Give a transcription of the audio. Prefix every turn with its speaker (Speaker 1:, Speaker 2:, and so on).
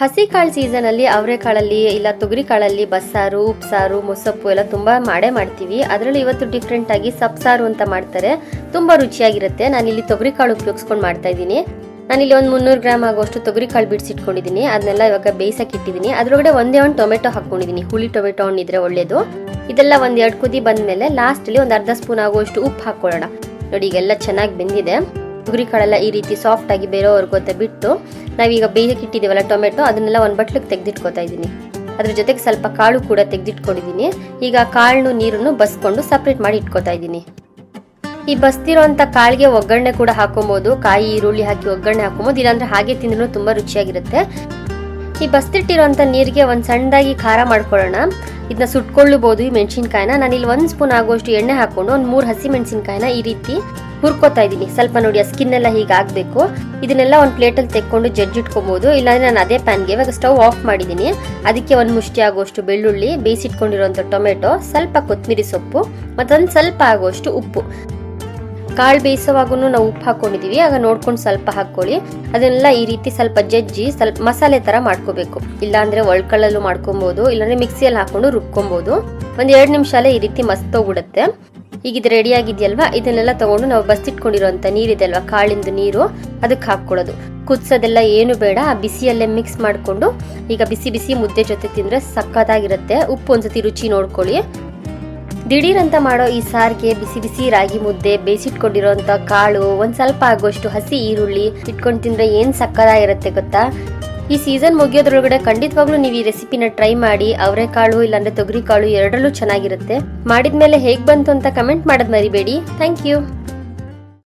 Speaker 1: ಹಸಿ ಕಾಳು ಸೀಸನಲ್ಲಿ ಅವರೆಕಾಳಲ್ಲಿ ಇಲ್ಲ ತೊಗರಿ ಕಾಳಲ್ಲಿ ಬಸ್ಸಾರು, ಉಪ್ಸಾರು, ಮೊಸಪ್ಪು ಎಲ್ಲ ತುಂಬ ಮಾಡೇ ಮಾಡ್ತೀವಿ. ಅದರಲ್ಲೂ ಇವತ್ತು ಡಿಫ್ರೆಂಟ್ ಆಗಿ ಸಪ್ಸಾರು ಅಂತ ಮಾಡ್ತಾರೆ. ತುಂಬ ರುಚಿಯಾಗಿರುತ್ತೆ. ನಾನಿಲ್ಲಿ ತೊಗರಿ ಕಾಳು ಉಪಯೋಗಿಸ್ಕೊಂಡು ಮಾಡ್ತಾ ಇದ್ದೀನಿ. ನಾನಿಲ್ಲಿ ಒಂದು ಮುನ್ನೂರು ಗ್ರಾಮ್ ಆಗುವಷ್ಟು ತೊಗರಿ ಕಾಳು ಬಿಡಿಸಿಟ್ಕೊಂಡಿದ್ದೀನಿ. ಅದನ್ನೆಲ್ಲ ಇವಾಗ ಬೇಯಿಸಕ್ಕೆ ಇಟ್ಟಿದ್ದೀನಿ ಅದರೊಳಗಡೆ ಒಂದೇ ಒಂದು ಟೊಮೆಟೊ ಹಾಕೊಂಡಿದ್ದೀನಿ. ಹುಳಿ ಟೊಮೆಟೊ ಹಣ್ಣಿದ್ರೆ ಒಳ್ಳೇದು. ಇದೆಲ್ಲ ಒಂದು ಎರಡು ಕುದಿ ಬಂದಮೇಲೆ ಲಾಸ್ಟಲ್ಲಿ ಒಂದು ಅರ್ಧ ಸ್ಪೂನ್ ಆಗುವಷ್ಟು ಉಪ್ಪು ಹಾಕ್ಕೊಳ್ಳೋಣ. ನೋಡಿ, ಈಗೆಲ್ಲ ಚೆನ್ನಾಗಿ ಬೆಂದಿದೆ. ತೊಗರಿ ಕಾಳೆಲ್ಲ ಈ ರೀತಿ ಸಾಫ್ಟ್ ಆಗಿ ಬೇರೆಯವ್ರಿಗೆ ಗೊತ್ತೆ ಬಿಟ್ಟು ನಾವೀಗ ಬೇಯಕ್ಕೆ ಇಟ್ಟಿದ್ದೀವಲ್ಲ ಟೊಮೆಟೊ, ಅದನ್ನೆಲ್ಲ ಒಂದು ಬಟ್ಲಿಗೆ ತೆಗೆದಿಟ್ಕೊತಾ ಇದ್ದೀನಿ. ಅದ್ರ ಜೊತೆಗೆ ಸ್ವಲ್ಪ ಕಾಳು ಕೂಡ ತೆಗೆದಿಟ್ಕೊಂಡಿದ್ದೀನಿ. ಈಗ ಕಾಳನ್ನು, ನೀರನ್ನು ಬಸ್ಕೊಂಡು ಸಪ್ರೇಟ್ ಮಾಡಿ ಇಟ್ಕೋತಾ ಇದ್ದೀನಿ. ಈ ಬಸ್ತಿರೋಂಥ ಕಾಳಿಗೆ ಒಗ್ಗರಣೆ ಕೂಡ ಹಾಕೊಬೋದು. ಕಾಯಿ, ಈರುಳ್ಳಿ ಹಾಕಿ ಒಗ್ಗರಣೆ ಹಾಕೊಬೋದು. ಇಲ್ಲಾಂದ್ರೆ ಹಾಗೆ ತಿಂದ್ರೂ ತುಂಬಾ ರುಚಿಯಾಗಿರುತ್ತೆ. ಈ ಬಸ್ತಿಟ್ಟಿರೋಂಥ ನೀರಿಗೆ ಒಂದು ಸಣ್ಣದಾಗಿ ಖಾರ ಮಾಡ್ಕೊಳ್ಳೋಣ. ಇದನ್ನ ಸುಟ್ಕೊಳ್ಳಬಹುದು ಈ ಮೆಣಸಿನ್ಕಾಯಿನ. ನಾನು ಇಲ್ಲಿ ಒಂದು ಸ್ಪೂನ್ ಆಗುವಷ್ಟು ಎಣ್ಣೆ ಹಾಕೊಂಡು ಒಂದು ಮೂರು ಹಸಿ ಮೆಣಸಿನ್ಕಾಯಿನ ಈ ರೀತಿ ಹುರ್ಕೋತಾ ಇದ್ದೀನಿ. ಸ್ವಲ್ಪ ನೋಡಿ, ಆ ಸ್ಕಿನ್ ಎಲ್ಲ ಹೀಗೆ ಆಗಬೇಕು. ಇದನ್ನೆಲ್ಲ ಒಂದು ಪ್ಲೇಟಲ್ಲಿ ತೆಕ್ಕೊಂಡು ಜಜ್ಜಿಟ್ಕೊಬೋದು ಇಲ್ಲಾಂದ್ರೆ ನಾನು ಅದೇ ಪ್ಯಾನ್ಗೆ ಇವಾಗ ಸ್ಟವ್ ಆಫ್ ಮಾಡಿದ್ದೀನಿ. ಅದಕ್ಕೆ ಒಂದು ಮುಷ್ಟಿ ಆಗುವಷ್ಟು ಬೆಳ್ಳುಳ್ಳಿ ಬೇಯಿಸಿಟ್ಕೊಂಡಿರುವಂಥ ಟೊಮೆಟೊ ಸ್ವಲ್ಪ ಕೊತ್ತಂಬರಿ ಸೊಪ್ಪು, ಮತ್ತೊಂದು ಸ್ವಲ್ಪ ಆಗುವಷ್ಟು ಉಪ್ಪು. ಕಾಳು ಬೇಯಿಸುವಾಗೂ ನಾವು ಉಪ್ಪು ಹಾಕೊಂಡಿದೀವಿ. ಆಗ ನೋಡ್ಕೊಂಡು ಸ್ವಲ್ಪ ಹಾಕೊಳ್ಳಿ ಅದನ್ನೆಲ್ಲ ಈ ರೀತಿ ಸ್ವಲ್ಪ ಜಜ್ಜಿ ಸ್ವಲ್ಪ ಮಸಾಲೆ ತರ ಮಾಡ್ಕೋಬೇಕು. ಇಲ್ಲಾಂದ್ರೆ ಒಳ್ಕಳ್ಳಲ್ಲೂ ಮಾಡ್ಕೊಬಹುದು ಇಲ್ಲಾಂದ್ರೆ ಮಿಕ್ಸಿಯಲ್ಲಿ ಹಾಕೊಂಡು ರುಬ್ಕೊಬಹುದು ಒಂದ್ ಎರಡು ನಿಮಿಷ ಅಲ್ಲೇ ಈ ರೀತಿ ಮಸ್ತ್ ಹೋಗ್ಬಿಡುತ್ತೆ ಈಗ ಇದು ರೆಡಿ ಆಗಿದೆಯಲ್ವಾ? ಇದನ್ನೆಲ್ಲ ತಗೊಂಡು ನಾವು ಬಸ್ತಿಟ್ಕೊಂಡಿರೋಂಥ ನೀರಿದೆ ಅಲ್ವಾ ಕಾಳಿಂದು ನೀರು. ಅದಕ್ಕೆ ಹಾಕ್ಕೊಳ್ಳೋದು. ಕುದಿಸೋದೆಲ್ಲ ಏನು ಬೇಡ. ಆ ಬಿಸಿಯಲ್ಲೇ ಮಿಕ್ಸ್ ಮಾಡಿಕೊಂಡು ಈಗ ಬಿಸಿ ಬಿಸಿ ಮುದ್ದೆ ಜೊತೆ ತಿಂದರೆ ಸಕ್ಕತ್ತಾಗಿರುತ್ತೆ. ಉಪ್ಪು ಒಂದ್ಸತಿ ರುಚಿ ನೋಡ್ಕೊಳ್ಳಿ. ದಿಢೀರ್ ಮಾಡೋ ಈ ಸಾರಿಗೆ ಬಿಸಿ ಬಿಸಿ ರಾಗಿ ಮುದ್ದೆ, ಬೇಯಿಸಿಟ್ಕೊಂಡಿರೋಂಥ ಕಾಳು, ಒಂದು ಸ್ವಲ್ಪ ಆಗುವಷ್ಟು ಹಸಿ ಈರುಳ್ಳಿ ಇಟ್ಕೊಂಡು ತಿಂದ್ರೆ ಏನು ಸಕ್ಕದಾಗಿರುತ್ತೆ ಗೊತ್ತಾ? ಈ ಸೀಸನ್ ಮುಗಿಯೋದ್ರೊಳಗಡೆ ಖಂಡಿತವಾಗ್ಲೂ ನೀವು ಈ ರೆಸಿಪಿನ ಟ್ರೈ ಮಾಡಿ, ಅವರೆಕಾಳು ಇಲ್ಲಾಂದ್ರೆ ತೊಗರಿ ಕಾಳು ಎರಡರಲ್ಲೂ ಚೆನ್ನಾಗಿರುತ್ತೆ. ಮಾಡಿದ್ಮೇಲೆ ಹೇಗೆ ಬಂತು ಅಂತ ಕಮೆಂಟ್ ಮಾಡೋದು ಮರಿಬೇಡಿ. Thank you.